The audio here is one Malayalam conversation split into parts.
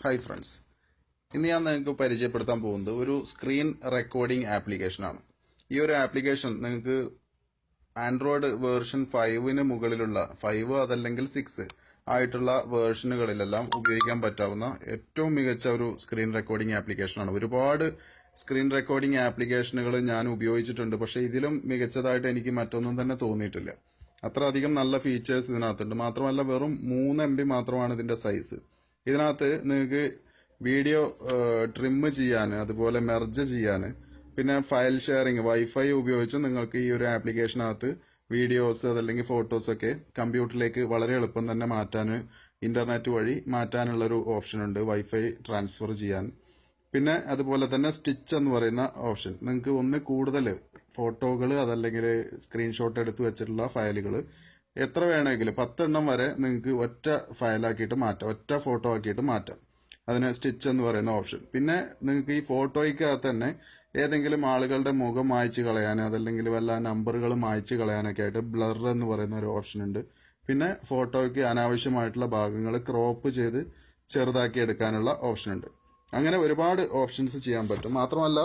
ഹായ് ഫ്രണ്ട്സ് ഇന്ന് ഞാൻ നിങ്ങൾക്ക് പരിചയപ്പെടുത്താൻ പോകുന്നത് ഒരു സ്ക്രീൻ റെക്കോർഡിംഗ് ആപ്ലിക്കേഷനാണ് ഈ ഒരു ആപ്ലിക്കേഷൻ നിങ്ങൾക്ക് ആൻഡ്രോയിഡ് വേർഷൻ ഫൈവിന് മുകളിലുള്ള ഫൈവ് അതല്ലെങ്കിൽ സിക്സ് ആയിട്ടുള്ള വേർഷനുകളിലെല്ലാം ഉപയോഗിക്കാൻ പറ്റാവുന്ന ഏറ്റവും മികച്ച ഒരു സ്ക്രീൻ റെക്കോർഡിംഗ് ആപ്ലിക്കേഷനാണ് ഒരുപാട് സ്ക്രീൻ റെക്കോർഡിംഗ് ആപ്ലിക്കേഷനുകൾ ഞാൻ ഉപയോഗിച്ചിട്ടുണ്ട് പക്ഷേ ഇതിലും മികച്ചതായിട്ട് എനിക്ക് മറ്റൊന്നും തന്നെ തോന്നിയിട്ടില്ല. അത്ര അധികം നല്ല ഫീച്ചേഴ്സ് ഇതിനകത്തുണ്ട്. മാത്രമല്ല വെറും മൂന്ന് എം ബി മാത്രമാണ് ഇതിന്റെ സൈസ് ഇതിനകത്ത് നിങ്ങൾക്ക് വീഡിയോ ട്രിം ചെയ്യാൻ അതുപോലെ മെർജ് ചെയ്യാൻ പിന്നെ ഫയൽ ഷെയറിങ് വൈഫൈ ഉപയോഗിച്ച് നിങ്ങൾക്ക് ഈ ഒരു ആപ്ലിക്കേഷനകത്ത് വീഡിയോസ് അതല്ലെങ്കിൽ ഫോട്ടോസ് ഒക്കെ കമ്പ്യൂട്ടറിലേക്ക് വളരെ എളുപ്പം തന്നെ മാറ്റാൻ ഇന്റർനെറ്റ് വഴി മാറ്റാനുള്ളൊരു ഓപ്ഷൻ ഉണ്ട് വൈഫൈ ട്രാൻസ്ഫർ ചെയ്യാൻ. പിന്നെ അതുപോലെ തന്നെ സ്റ്റിച്ച് എന്ന് പറയുന്ന ഓപ്ഷൻ നിങ്ങൾക്ക് ഒന്ന് കൂടുതൽ ഫോട്ടോകൾ അതല്ലെങ്കിൽ സ്ക്രീൻഷോട്ട് എടുത്ത് വെച്ചിട്ടുള്ള ഫയലുകൾ എത്ര വേണമെങ്കിലും പത്തെണ്ണം വരെ നിങ്ങൾക്ക് ഒറ്റ ഫയലാക്കിയിട്ട് മാറ്റാം. ഒറ്റ ഫോട്ടോ ആക്കിയിട്ട് മാറ്റാം. അതിന് സ്റ്റിച്ച് എന്ന് പറയുന്ന ഓപ്ഷൻ പിന്നെ നിങ്ങൾക്ക് ഈ ഫോട്ടോയ്ക്കകത്ത് തന്നെ ഏതെങ്കിലും ആളുകളുടെ മുഖം മായ്ച്ച് കളയാൻ അതല്ലെങ്കിൽ വല്ല നമ്പറുകൾ മായ്ച്ച് കളയാനൊക്കെ ആയിട്ട് ബ്ലർ എന്ന് പറയുന്ന ഒരു ഓപ്ഷൻ ഉണ്ട്. പിന്നെ ഫോട്ടോയ്ക്ക് അനാവശ്യമായിട്ടുള്ള ഭാഗങ്ങൾ ക്രോപ്പ് ചെയ്ത് ചെറുതാക്കി എടുക്കാനുള്ള ഓപ്ഷൻ ഉണ്ട്. അങ്ങനെ ഒരുപാട് ഓപ്ഷൻസ് ചെയ്യാൻ പറ്റും. മാത്രമല്ല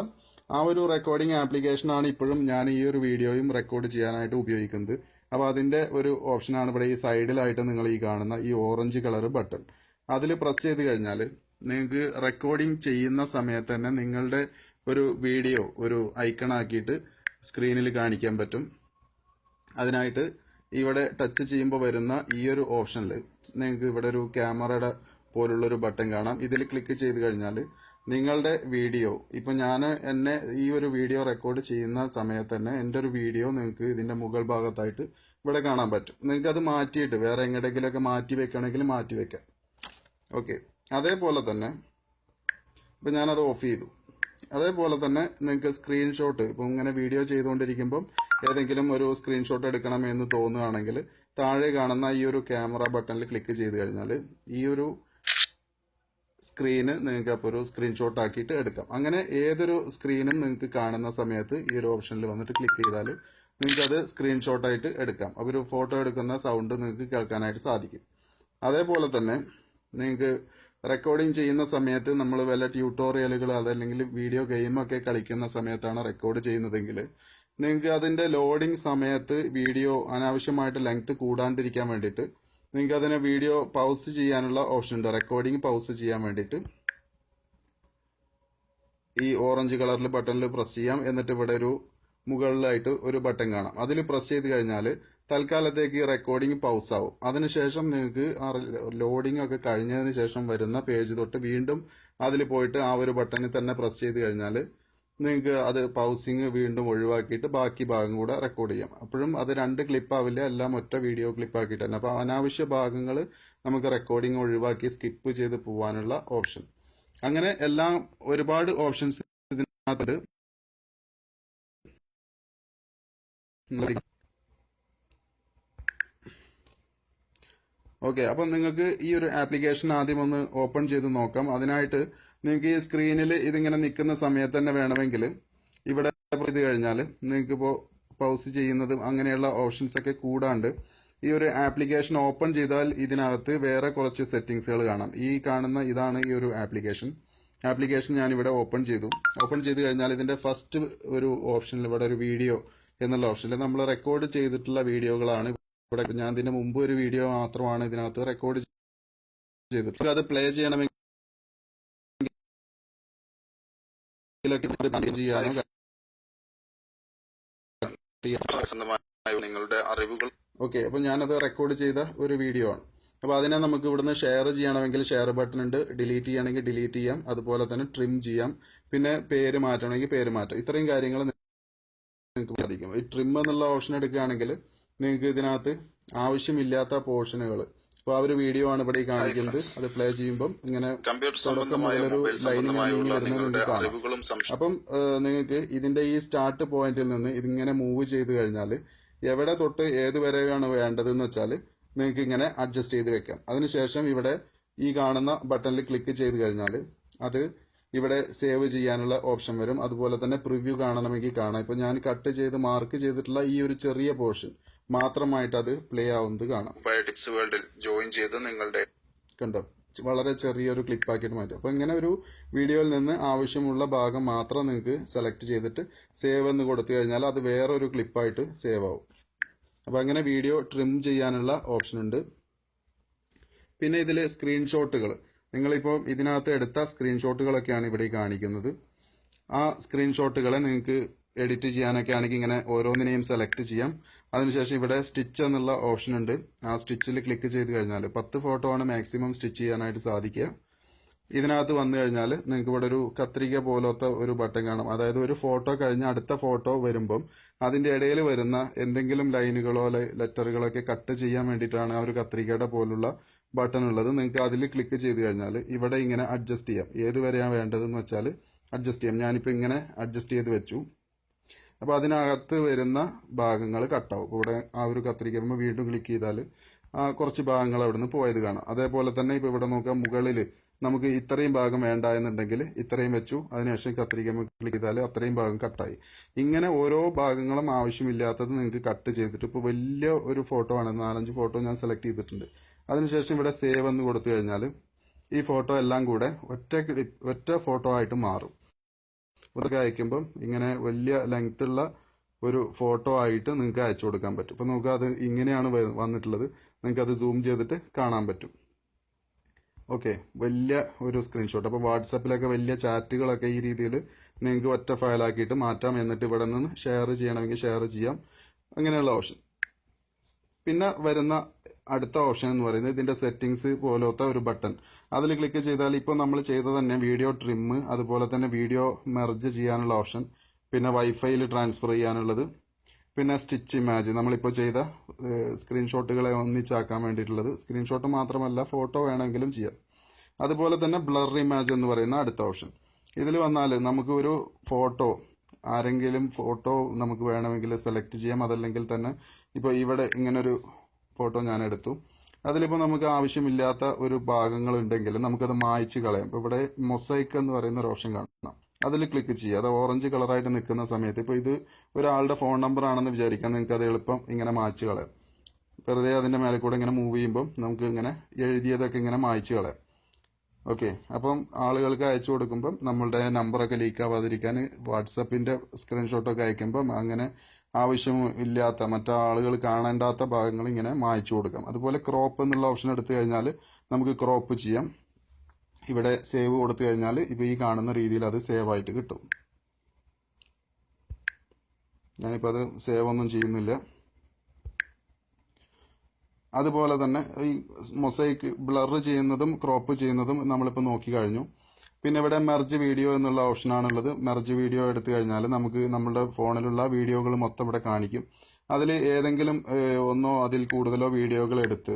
ആ ഒരു റെക്കോർഡിംഗ് ആപ്ലിക്കേഷനാണ് ഇപ്പോഴും ഞാൻ ഈ ഒരു വീഡിയോയും റെക്കോർഡ് ചെയ്യാനായിട്ട് ഉപയോഗിക്കുന്നത്. അപ്പോൾ അതിന്റെ ഒരു ഓപ്ഷനാണ് ഇവിടെ ഈ സൈഡിലായിട്ട് നിങ്ങൾ ഈ കാണുന്ന ഈ ഓറഞ്ച് കളർ ബട്ടൺ. അതിൽ പ്രസ് ചെയ്ത് കഴിഞ്ഞാൽ നിങ്ങൾക്ക് റെക്കോർഡിംഗ് ചെയ്യുന്ന സമയത്ത് തന്നെ നിങ്ങളുടെ ഒരു വീഡിയോ ഒരു ഐക്കൺ ആക്കിയിട്ട് സ്ക്രീനിൽ കാണിക്കാൻ പറ്റും. അതിനായിട്ട് ഇവിടെ ടച്ച് ചെയ്യുമ്പോൾ വരുന്ന ഈ ഒരു ഓപ്ഷനിൽ നിങ്ങൾക്ക് ഇവിടെ ഒരു ക്യാമറയുടെ പോലുള്ളൊരു ബട്ടൺ കാണാം. ഇതിൽ ക്ലിക്ക് ചെയ്ത് കഴിഞ്ഞാൽ നിങ്ങളുടെ വീഡിയോ. ഇപ്പൊ ഞാൻ എന്നെ ഈ ഒരു വീഡിയോ റെക്കോർഡ് ചെയ്യുന്ന സമയത്ത് തന്നെ എന്റെ ഒരു വീഡിയോ നിങ്ങൾക്ക് ഇതിന്റെ മുകൾ ഭാഗത്തായിട്ട് ഇവിടെ കാണാൻ പറ്റും. നിങ്ങൾക്ക് അത് മാറ്റിയിട്ട് വേറെ എങ്ങോട്ടെങ്കിലൊക്കെ മാറ്റി വെക്കണമെങ്കിൽ മാറ്റി വെക്കാം. ഓക്കെ അതേപോലെ തന്നെ ഇപ്പൊ ഞാനത് ഓഫ് ചെയ്തു. അതേപോലെ തന്നെ നിങ്ങൾക്ക് സ്ക്രീൻഷോട്ട് ഇപ്പൊ ഇങ്ങനെ വീഡിയോ ചെയ്തുകൊണ്ടിരിക്കുമ്പം ഏതെങ്കിലും ഒരു സ്ക്രീൻഷോട്ട് എടുക്കണം എന്ന് തോന്നുകയാണെങ്കിൽ താഴെ കാണുന്ന ഈ ഒരു ക്യാമറ ബട്ടണിൽ ക്ലിക്ക് ചെയ്ത് കഴിഞ്ഞാൽ ഈ ഒരു സ്ക്രീന് നിങ്ങൾക്ക് അപ്പോൾ ഒരു സ്ക്രീൻഷോട്ട് ആക്കിയിട്ട് എടുക്കാം. അങ്ങനെ ഏതൊരു സ്ക്രീനും നിങ്ങൾക്ക് കാണുന്ന സമയത്ത് ഈ ഒരു ഓപ്ഷനിൽ വന്നിട്ട് ക്ലിക്ക് ചെയ്താൽ നിങ്ങൾക്ക് അത് സ്ക്രീൻഷോട്ട് ആയിട്ട് എടുക്കാം. അപ്പോൾ ഒരു ഫോട്ടോ എടുക്കുന്ന സൗണ്ട് നിങ്ങൾക്ക് കേൾക്കാനായിട്ട് സാധിക്കും. അതേപോലെ തന്നെ നിങ്ങൾക്ക് റെക്കോർഡിംഗ് ചെയ്യുന്ന സമയത്ത് നമ്മൾ വല്ല ട്യൂട്ടോറിയലുകൾ അതല്ലെങ്കിൽ വീഡിയോ ഗെയിമൊക്കെ കളിക്കുന്ന സമയത്താണ് റെക്കോർഡ് ചെയ്യുന്നതെങ്കിൽ നിങ്ങൾക്ക് അതിന്റെ ലോഡിംഗ് സമയത്ത് വീഡിയോ അനാവശ്യമായിട്ട് ലെങ്ത് കൂടാണ്ടിരിക്കാൻ വേണ്ടിയിട്ട് നിങ്ങൾക്ക് അതിനെ വീഡിയോ പൗസ് ചെയ്യാനുള്ള ഓപ്ഷൻ ഉണ്ട്? റെക്കോർഡിംഗ് പൗസ് ചെയ്യാൻ വേണ്ടിയിട്ട്. ഈ ഓറഞ്ച് കളറിൽ ബട്ടണിൽ പ്രസ് ചെയ്യാം. എന്നിട്ട് ഇവിടെ ഒരു മുകളിലായിട്ട് ഒരു ബട്ടൺ കാണാം. അതിൽ പ്രസ് ചെയ്ത് കഴിഞ്ഞാൽ തൽക്കാലത്തേക്ക് റെക്കോർഡിംഗ് പൗസ് ആവും. അതിനുശേഷം നിങ്ങൾക്ക് ആ ലോഡിംഗ് ഒക്കെ കഴിഞ്ഞതിന് ശേഷം വരുന്ന പേജ് തൊട്ട് വീണ്ടും അതിൽ പോയിട്ട് ആ ഒരു ബട്ടണിൽ തന്നെ പ്രസ് ചെയ്ത് കഴിഞ്ഞാൽ നിങ്ങൾക്ക് അത് പൗസിങ് വീണ്ടും ഒഴിവാക്കിയിട്ട് ബാക്കി ഭാഗം കൂടെ റെക്കോർഡ് ചെയ്യാം. അപ്പോഴും അത് രണ്ട് ക്ലിപ്പാവില്ല എല്ലാം ഒറ്റ വീഡിയോ ക്ലിപ്പാക്കിയിട്ട് തന്നെ അപ്പോൾ അനാവശ്യ ഭാഗങ്ങൾ നമുക്ക് റെക്കോർഡിംഗ് ഒഴിവാക്കി സ്കിപ്പ് ചെയ്ത് പോകാനുള്ള ഓപ്ഷൻ അങ്ങനെ എല്ലാം ഒരുപാട് ഓപ്ഷൻസ് ഇതിനകത്ത് ഓക്കെ അപ്പം നിങ്ങൾക്ക് ഈ ഒരു ആപ്ലിക്കേഷൻ ആദ്യം ഒന്ന് ഓപ്പൺ ചെയ്ത് നോക്കാം. അതിനായിട്ട് നിങ്ങൾക്ക് ഈ സ്ക്രീനിൽ ഇതിങ്ങനെ നിൽക്കുന്ന സമയത്ത് തന്നെ വേണമെങ്കിൽ ഇവിടെ ചെയ്ത് കഴിഞ്ഞാൽ നിങ്ങൾക്ക് ഇപ്പോൾ പൗസ് ചെയ്യുന്നതും അങ്ങനെയുള്ള ഓപ്ഷൻസ് ഒക്കെ കൂടാണ്ട് ഈ ഒരു ആപ്ലിക്കേഷൻ ഓപ്പൺ ചെയ്താൽ ഇതിനകത്ത് വേറെ കുറച്ച് സെറ്റിങ്സുകൾ കാണാം. ഈ കാണുന്ന ഇതാണ് ഈ ഒരു ആപ്ലിക്കേഷൻ ആപ്ലിക്കേഷൻ ഞാൻ ഇവിടെ ഓപ്പൺ ചെയ്തു. ഓപ്പൺ ചെയ്ത് കഴിഞ്ഞാൽ ഇതിന്റെ ഫസ്റ്റ് ഒരു ഓപ്ഷനിൽ ഇവിടെ ഒരു വീഡിയോ എന്നുള്ള ഓപ്ഷനിൽ നമ്മൾ റെക്കോർഡ് ചെയ്തിട്ടുള്ള വീഡിയോകളാണ് ഇവിടെ. ഞാൻ ഇതിന് മുമ്പ് ഒരു വീഡിയോ മാത്രമാണ് ഇതിനകത്ത് റെക്കോർഡ് ചെയ്തിട്ടുള്ളത്. അത് പ്ലേ ചെയ്യണമെങ്കിൽ ചെയ്യാനോ നിങ്ങളുടെ അറിവുകൾ. ഓക്കെ അപ്പൊ ഞാനത് റെക്കോർഡ് ചെയ്ത ഒരു വീഡിയോ ആണ്. അപ്പൊ അതിനെ നമുക്ക് ഇവിടുന്ന് ഷെയർ ചെയ്യണമെങ്കിൽ ഷെയർ ബട്ടൺ ഉണ്ട്. ഡിലീറ്റ് ചെയ്യണമെങ്കിൽ ഡിലീറ്റ് ചെയ്യാം. അതുപോലെ തന്നെ ട്രിം ചെയ്യാം. പിന്നെ പേര് മാറ്റണമെങ്കിൽ പേര് മാറ്റാം. ഇത്രയും കാര്യങ്ങൾ നിങ്ങൾക്ക് സാധിക്കും ഈ ട്രിം എന്നുള്ള ഓപ്ഷൻ എടുക്കുകയാണെങ്കിൽ നിങ്ങൾക്ക് ഇതിനകത്ത് ആവശ്യമില്ലാത്ത പോർഷനുകൾ അപ്പൊ ആ ഒരു വീഡിയോ ആണ് ഇവിടെ കാണിക്കുന്നത്. അത് പ്ലേ ചെയ്യുമ്പോൾ ഇങ്ങനെ കമ്പ്യൂട്ടർ തുടക്കം സംബന്ധമായോ മുതലൊരു മൊബൈൽ ലൈനിങ് സംബന്ധമായുള്ള നിങ്ങളുടെ അറിവുകളും അപ്പം നിങ്ങൾക്ക് ഇതിന്റെ ഈ സ്റ്റാർട്ട് പോയിന്റിൽ നിന്ന് ഇതിങ്ങനെ മൂവ് ചെയ്ത് കഴിഞ്ഞാൽ എവിടെ തൊട്ട് ഏത് വരെയാണ് വേണ്ടതെന്ന് വെച്ചാൽ നിങ്ങൾക്ക് ഇങ്ങനെ അഡ്ജസ്റ്റ് ചെയ്ത് വെക്കാം. അതിനുശേഷം ഇവിടെ ഈ കാണുന്ന ബട്ടണിൽ ക്ലിക്ക് ചെയ്ത് കഴിഞ്ഞാൽ അത് ഇവിടെ സേവ് ചെയ്യാനുള്ള ഓപ്ഷൻ വരും. അതുപോലെ തന്നെ പ്രിവ്യൂ കാണണമെങ്കിൽ കാണാം. ഇപ്പൊ ഞാൻ കട്ട് ചെയ്ത് മാർക്ക് ചെയ്തിട്ടുള്ള ഈ ഒരു ചെറിയ പോർഷൻ മാത്രമായിട്ട് അത് പ്ലേ ആവുന്നത് കാണാം. ഉപായ ടിപ്സ് വേൾഡിൽ ജോയിൻ ചെയ്ത് നിങ്ങളുടെ കണ്ടോ? വളരെ ചെറിയൊരു ക്ലിപ്പാക്കിയിട്ട് മാറ്റും. അപ്പോൾ ഇങ്ങനെ ഒരു വീഡിയോയിൽ നിന്ന് ആവശ്യമുള്ള ഭാഗം മാത്രം നിങ്ങൾക്ക് സെലക്ട് ചെയ്തിട്ട് സേവ് എന്ന് കൊടുത്തു കഴിഞ്ഞാൽ അത് വേറൊരു ക്ലിപ്പായിട്ട് സേവ് ആവും. അപ്പോൾ അങ്ങനെ വീഡിയോ ട്രിം ചെയ്യാനുള്ള ഓപ്ഷൻ ഉണ്ട്. പിന്നെ ഇതിലെ സ്ക്രീൻഷോട്ടുകൾ നിങ്ങളിപ്പോൾ ഇതിനകത്ത് എടുത്ത സ്ക്രീൻഷോട്ടുകളൊക്കെയാണ് ഇവിടെ കാണിക്കുന്നത്. ആ സ്ക്രീൻഷോട്ടുകളെ നിങ്ങൾക്ക് എഡിറ്റ് ചെയ്യാനൊക്കെ ആണെങ്കിൽ ഇങ്ങനെ ഓരോന്നിനെയും സെലക്ട് ചെയ്യാം. അതിനുശേഷം ഇവിടെ സ്റ്റിച്ച് എന്നുള്ള ഓപ്ഷൻ ഉണ്ട്. ആ സ്റ്റിച്ചിൽ ക്ലിക്ക് ചെയ്ത് കഴിഞ്ഞാൽ പത്ത് ഫോട്ടോ ആണ് മാക്സിമം സ്റ്റിച്ച് ചെയ്യാനായിട്ട് സാധിക്കുക. ഇതിനകത്ത് വന്നു കഴിഞ്ഞാൽ നിങ്ങൾക്ക് ഇവിടെ ഒരു കത്രിക പോലത്തെ ഒരു ബട്ടൺ കാണും. അതായത് ഒരു ഫോട്ടോ കഴിഞ്ഞ് അടുത്ത ഫോട്ടോ വരുമ്പം അതിന്റെ ഇടയിൽ വരുന്ന എന്തെങ്കിലും ലൈനുകളോ ലെറ്ററുകളോ ഒക്കെ കട്ട് ചെയ്യാൻ വേണ്ടിയിട്ടാണ് ആ ഒരു കത്രികയുടെ പോലുള്ള ബട്ടൺ ഉള്ളത്. നിങ്ങൾക്ക് അതിൽ ക്ലിക്ക് ചെയ്ത് കഴിഞ്ഞാൽ ഇവിടെ ഇങ്ങനെ അഡ്ജസ്റ്റ് ചെയ്യാം. ഏത് വരെയാണ് വേണ്ടതെന്ന് വെച്ചാൽ അഡ്ജസ്റ്റ് ചെയ്യാം. ഞാനിപ്പോൾ ഇങ്ങനെ അഡ്ജസ്റ്റ് ചെയ്ത് വെച്ചു. അപ്പോൾ അതിനകത്ത് വരുന്ന ഭാഗങ്ങൾ കട്ടാവും ഇവിടെ ആ ഒരു കത്തിരിക്കുമ്പോൾ വീണ്ടും ക്ലിക്ക് ചെയ്താൽ കുറച്ച് ഭാഗങ്ങൾ അവിടെ നിന്ന് പോയത് കാണാം. അതേപോലെ തന്നെ ഇപ്പോൾ ഇവിടെ നോക്കാം മുകളിൽ നമുക്ക് ഇത്രയും ഭാഗം വേണ്ട എന്നുണ്ടെങ്കിൽ ഇത്രയും വെച്ചു. അതിനുശേഷം കത്തിരിക്ക ക്ലിക്ക് ചെയ്താൽ അത്രയും ഭാഗം കട്ടായി ഇങ്ങനെ ഓരോ ഭാഗങ്ങളും ആവശ്യമില്ലാത്തത് നിങ്ങൾക്ക് കട്ട് ചെയ്തിട്ട് ഇപ്പോൾ വലിയ ഒരു ഫോട്ടോ ആണ്. നാലഞ്ച് ഫോട്ടോ ഞാൻ സെലക്ട് ചെയ്തിട്ടുണ്ട്. അതിനുശേഷം ഇവിടെ സേവ് എന്ന് കൊടുത്തു കഴിഞ്ഞാൽ ഈ ഫോട്ടോ എല്ലാം കൂടെ ഒറ്റ ഒറ്റ ഫോട്ടോ ആയിട്ട് മാറും. ഇതൊക്കെ അയക്കുമ്പം ഇങ്ങനെ വലിയ ലെങ്ത് ഉള്ള ഒരു ഫോട്ടോ ആയിട്ട് നിങ്ങൾക്ക് അയച്ചു കൊടുക്കാൻ പറ്റും. ഇപ്പം നമുക്ക് അത് ഇങ്ങനെയാണ് വന്നിട്ടുള്ളത്. നിങ്ങൾക്ക് അത് സൂം ചെയ്തിട്ട് കാണാൻ പറ്റും. ഓക്കെ വലിയ ഒരു സ്ക്രീൻഷോട്ട് അപ്പോൾ വാട്സപ്പിലൊക്കെ വലിയ ചാറ്റുകളൊക്കെ ഈ രീതിയിൽ നിങ്ങൾക്ക് ഒറ്റ ഫയലാക്കിയിട്ട് മാറ്റാം. എന്നിട്ട് ഇവിടെ നിന്ന് ഷെയർ ചെയ്യണമെങ്കിൽ ഷെയർ ചെയ്യാം. അങ്ങനെയുള്ള ഓപ്ഷൻ പിന്നെ വരുന്ന അടുത്ത ഓപ്ഷൻ എന്ന് പറയുന്നത് ഇതിന്റെ സെറ്റിങ്സ് പോലത്തെ ഒരു ബട്ടൺ അതിൽ ക്ലിക്ക് ചെയ്താൽ ഇപ്പോൾ നമ്മൾ ചെയ്ത തന്നെ വീഡിയോ ട്രിം അതുപോലെ തന്നെ വീഡിയോ മെർജ് ചെയ്യാനുള്ള ഓപ്ഷൻ പിന്നെ വൈഫൈയിൽ ട്രാൻസ്ഫർ ചെയ്യാനുള്ളത് പിന്നെ സ്റ്റിച്ച് ഇമാജ് നമ്മളിപ്പോൾ ചെയ്ത സ്ക്രീൻഷോട്ടുകളെ ഒന്നിച്ചാക്കാൻ വേണ്ടിയിട്ടുള്ളത്. സ്ക്രീൻഷോട്ട് മാത്രമല്ല ഫോട്ടോ വേണമെങ്കിലും ചെയ്യാം. അതുപോലെ തന്നെ ബ്ലർ ഇമാജ് എന്ന് പറയുന്ന അടുത്ത ഓപ്ഷൻ ഇതിൽ വന്നാൽ നമുക്ക് ഒരു ഫോട്ടോ ആരെങ്കിലും ഫോട്ടോ നമുക്ക് വേണമെങ്കിൽ സെലക്ട് ചെയ്യാം. അതല്ലെങ്കിൽ തന്നെ ഇപ്പോൾ ഇവിടെ ഇങ്ങനൊരു ഫോട്ടോ ഞാൻ എടുത്തു. അതിലിപ്പോൾ നമുക്ക് ആവശ്യമില്ലാത്ത ഒരു ഭാഗങ്ങൾ ഉണ്ടെങ്കിൽ നമുക്കത് മായ്ച്ച് കളയാം. ഇപ്പോൾ ഇവിടെ മൊസൈക്ക് എന്ന് പറയുന്ന ഒരു ഓപ്ഷൻ കാണാം അതിൽ ക്ലിക്ക് ചെയ്യുക. അത് ഓറഞ്ച് കളറായിട്ട് നിൽക്കുന്ന സമയത്ത് ഇപ്പോൾ ഇത് ഒരാളുടെ ഫോൺ നമ്പർ ആണെന്ന് വിചാരിക്കാം. നിങ്ങൾക്ക് അത് എളുപ്പം ഇങ്ങനെ മായ്ച്ച് കളയാം. വെറുതെ അതിന്റെ മേലെ കൂടെ ഇങ്ങനെ മൂവ് ചെയ്യുമ്പം നമുക്ക് ഇങ്ങനെ എഴുതിയതൊക്കെ ഇങ്ങനെ മായ്ച്ച് കളയാം. ഓക്കെ. അപ്പം ആളുകൾക്ക് അയച്ചു കൊടുക്കുമ്പം നമ്മളുടെ നമ്പറൊക്കെ ലീക്ക് ആവാതിരിക്കാൻ വാട്സപ്പിന്റെ സ്ക്രീൻഷോട്ടൊക്കെ അയക്കുമ്പം അങ്ങനെ ആവശ്യമില്ലാത്ത മറ്റാളുകൾ കാണേണ്ടാത്ത ഭാഗങ്ങൾ ഇങ്ങനെ മായ്ച്ചു കൊടുക്കാം. അതുപോലെ ക്രോപ്പ് എന്നുള്ള ഓപ്ഷൻ എടുത്തു കഴിഞ്ഞാൽ നമുക്ക് ക്രോപ്പ് ചെയ്യാം. ഇവിടെ സേവ് കൊടുത്തു കഴിഞ്ഞാൽ ഇപ്പോൾ ഈ കാണുന്ന രീതിയിൽ അത് സേവ് ആയിട്ട് കിട്ടും. ഞാനിപ്പോൾ അത് സേവ് ഒന്നും ചെയ്യുന്നില്ല. അതുപോലെ തന്നെ ഈ മൊസൈക്ക് ബ്ലർ ചെയ്യുന്നതും ക്രോപ്പ് ചെയ്യുന്നതും നമ്മളിപ്പോൾ നോക്കി കഴിഞ്ഞു. പിന്നെ ഇവിടെ മെർജ് വീഡിയോ എന്നുള്ള ഓപ്ഷനാണുള്ളത് മെർജ് വീഡിയോ എടുത്തു കഴിഞ്ഞാൽ നമുക്ക് നമ്മുടെ ഫോണിലുള്ള വീഡിയോകൾ മൊത്തം ഇവിടെ കാണിക്കും. അതിൽ ഏതെങ്കിലും ഒന്നോ അതിൽ കൂടുതലോ വീഡിയോകൾ എടുത്ത്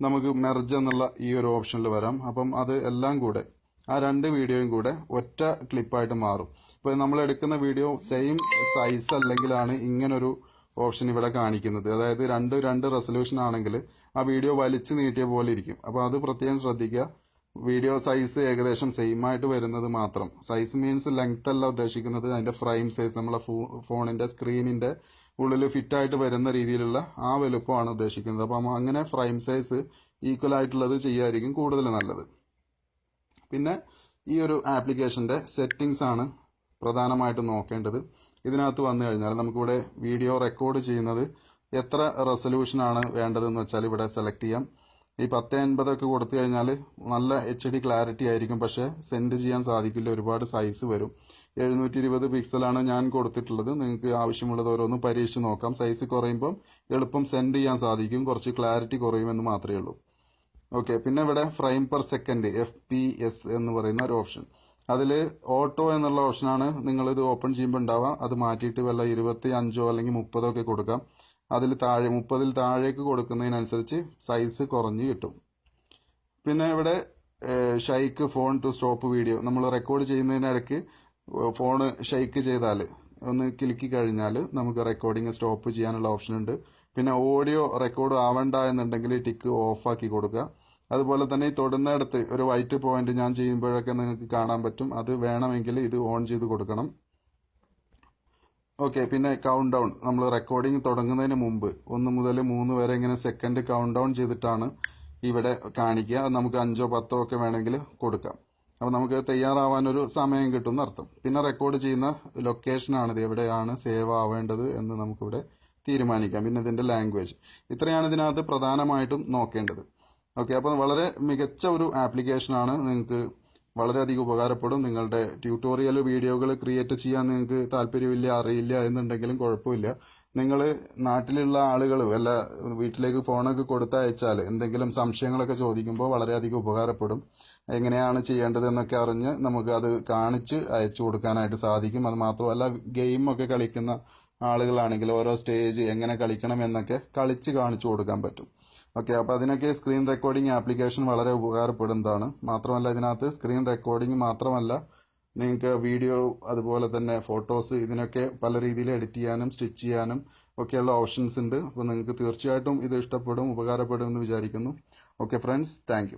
നമുക്ക് മെർജ് എന്നുള്ള ഈ ഒരു ഓപ്ഷനിൽ വരാം. അപ്പം അത് എല്ലാം കൂടെ ആ രണ്ട് വീഡിയോയും കൂടെ ഒറ്റ ക്ലിപ്പായിട്ട് മാറും. ഇപ്പോൾ നമ്മൾ എടുക്കുന്ന വീഡിയോ സെയിം സൈസ് അല്ലെങ്കിലാണ് ഇങ്ങനൊരു ഓപ്ഷൻ ഇവിടെ കാണിക്കുന്നത്. അതായത് രണ്ട് രണ്ട് റെസൊല്യൂഷൻ ആണെങ്കിൽ ആ വീഡിയോ വലിച്ചു നീട്ടിയ പോലെ ഇരിക്കും. അപ്പോൾ അത് പ്രത്യേകം ശ്രദ്ധിക്കുക. വീഡിയോ സൈസ് ഏകദേശം സെയിം ആയിട്ട് വരുന്നത് മാത്രം. സൈസ് മീൻസ് ലെങ്ത് അല്ല ഉദ്ദേശിക്കുന്നത്. അതിന്റെ ഫ്രെയിം സൈസ് നമ്മളെ ഫോണിന്റെ സ്ക്രീനിന്റെ ഉള്ളിൽ ഫിറ്റ് ആയിട്ട് വരുന്ന രീതിയിലുള്ള ആ വലുപ്പമാണ് ഉദ്ദേശിക്കുന്നത്. അപ്പം അങ്ങനെ ഫ്രെയിം സൈസ് ഈക്വൽ ആയിട്ടുള്ളത് ചെയ്യായിരിക്കും കൂടുതൽ നല്ലത്. പിന്നെ ഈ ഒരു ആപ്ലിക്കേഷന്റെ സെറ്റിങ്സ് ആണ് പ്രധാനമായിട്ടും നോക്കേണ്ടത്. ഇതിനകത്ത് വന്നു കഴിഞ്ഞാൽ നമുക്കിവിടെ വീഡിയോ റെക്കോർഡ് ചെയ്യുന്നത് എത്ര റെസൊല്യൂഷനാണ് വേണ്ടതെന്ന് വെച്ചാൽ ഇവിടെ സെലക്ട് ചെയ്യാം. ഈ പത്ത് എൺപതൊക്കെ കൊടുത്തു കഴിഞ്ഞാൽ നല്ല എച്ച് ഡി ക്ലാരിറ്റി ആയിരിക്കും. പക്ഷേ സെൻഡ് ചെയ്യാൻ സാധിക്കില്ല. ഒരുപാട് സൈസ് വരും. എഴുന്നൂറ്റി ഇരുപത് പിക്സലാണ് ഞാൻ കൊടുത്തിട്ടുള്ളത്. നിങ്ങൾക്ക് ആവശ്യമുള്ളത് ഓരോന്ന് പരീക്ഷിച്ച് നോക്കാം. സൈസ് കുറയുമ്പം എളുപ്പം സെൻഡ് ചെയ്യാൻ സാധിക്കും. കുറച്ച് ക്ലാരിറ്റി കുറയുമെന്ന് മാത്രമേ ഉള്ളൂ. ഓക്കെ പിന്നെ ഇവിടെ frame per second F P S എന്ന് പറയുന്ന ഒരു ഓപ്ഷൻ അതിൽ ഓട്ടോ എന്നുള്ള ഓപ്ഷനാണ് നിങ്ങളിത് ഓപ്പൺ ചെയ്യുമ്പോൾ ഉണ്ടാവുക അത് മാറ്റിയിട്ട് വല്ല ഇരുപത്തി അഞ്ചോ അല്ലെങ്കിൽ മുപ്പതോ ഒക്കെ കൊടുക്കാം. അതിൽ താഴെ മുപ്പതിൽ താഴേക്ക് കൊടുക്കുന്നതിനനുസരിച്ച് സൈസ് കുറഞ്ഞ് കിട്ടും. പിന്നെ ഇവിടെ shake phone to stop video നമ്മൾ റെക്കോർഡ് ചെയ്യുന്നതിനിടയ്ക്ക് ഫോൺ ഷൈക്ക് ചെയ്താൽ ഒന്ന് ക്ലിക്ക് കഴിഞ്ഞാൽ നമുക്ക് റെക്കോർഡിങ് സ്റ്റോപ്പ് ചെയ്യാനുള്ള ഓപ്ഷൻ ഉണ്ട്. പിന്നെ ഓഡിയോ റെക്കോർഡ് ആവണ്ട എന്നുണ്ടെങ്കിൽ ടിക്ക് ഓഫാക്കി കൊടുക്കുക. അതുപോലെ തന്നെ ഈ തൊടുന്നിടത്ത് ഒരു വൈറ്റ് പോയിന്റ് ഞാൻ ചെയ്യുമ്പോഴൊക്കെ നിങ്ങൾക്ക് കാണാൻ പറ്റും. അത് വേണമെങ്കിൽ ഇത് ഓൺ ചെയ്ത് കൊടുക്കണം. ഓക്കെ പിന്നെ കൗണ്ട് ഡൗൺ നമ്മൾ റെക്കോർഡിംഗ് തുടങ്ങുന്നതിന് മുമ്പ് ഒന്ന് മുതൽ മൂന്ന് വരെ ഇങ്ങനെ സെക്കൻഡ് കൗണ്ട് ഡൗൺ ചെയ്തിട്ടാണ് ഇവിടെ കാണിക്കുക. നമുക്ക് അഞ്ചോ പത്തോ ഒക്കെ വേണമെങ്കിൽ കൊടുക്കാം. അപ്പോൾ നമുക്ക് തയ്യാറാവാനൊരു സമയം കിട്ടും എന്നർത്ഥം പിന്നെ റെക്കോർഡ് ചെയ്യുന്ന ലൊക്കേഷനാണിത് എവിടെയാണ് സേവ് ആവേണ്ടത് എന്ന് നമുക്കിവിടെ തീരുമാനിക്കാം. പിന്നെ ഇതിന്റെ ലാംഗ്വേജ് ഇത്രയാണ് ഇതിനകത്ത് പ്രധാനമായിട്ടും നോക്കേണ്ടത്. ഓക്കെ അപ്പോൾ വളരെ മികച്ച ഒരു ആപ്ലിക്കേഷനാണ് നിങ്ങൾക്ക് വളരെയധികം ഉപകാരപ്പെടും. നിങ്ങളുടെ ട്യൂട്ടോറിയൽ വീഡിയോകൾ ക്രിയേറ്റ് ചെയ്യാൻ നിങ്ങൾക്ക് താല്പര്യമില്ല അറിയില്ല എന്നുണ്ടെങ്കിലും കുഴപ്പമില്ല. നിങ്ങൾ നാട്ടിലുള്ള ആളുകൾ വല്ല വീട്ടിലേക്ക് ഫോണൊക്കെ കൊടുത്തയച്ചാൽ എന്തെങ്കിലും സംശയങ്ങളൊക്കെ ചോദിക്കുമ്പോൾ വളരെയധികം ഉപകാരപ്പെടും. എങ്ങനെയാണ് ചെയ്യേണ്ടതെന്നൊക്കെ അറിഞ്ഞ് നമുക്ക് അത് കാണിച്ച് അയച്ചു കൊടുക്കാനായിട്ട് സാധിക്കും. അത് മാത്രമല്ല ഗെയിമൊക്കെ കളിക്കുന്ന ആളുകളാണെങ്കിൽ ഓരോ സ്റ്റേജ് എങ്ങനെ കളിക്കണം എന്നൊക്കെ കളിച്ച് കാണിച്ചു കൊടുക്കാൻ പറ്റും. ഓക്കെ അപ്പോൾ അതിനൊക്കെ സ്ക്രീൻ റെക്കോർഡിംഗ് ആപ്ലിക്കേഷൻ വളരെ ഉപകാരപ്പെടുന്നതാണ്. മാത്രമല്ല ഇതിനകത്ത് സ്ക്രീൻ റെക്കോർഡിംഗ് മാത്രമല്ല നിങ്ങൾക്ക് വീഡിയോ അതുപോലെ തന്നെ ഫോട്ടോസ് ഇതിനൊക്കെ പല രീതിയിൽ എഡിറ്റ് ചെയ്യാനും സ്റ്റിച്ച് ചെയ്യാനും ഒക്കെയുള്ള ഓപ്ഷൻസ് ഉണ്ട്. അപ്പോൾ നിങ്ങൾക്ക് തീർച്ചയായിട്ടും ഇത് ഇഷ്ടപ്പെടും ഉപകാരപ്പെടും എന്ന് വിചാരിക്കുന്നു. Okay friends thank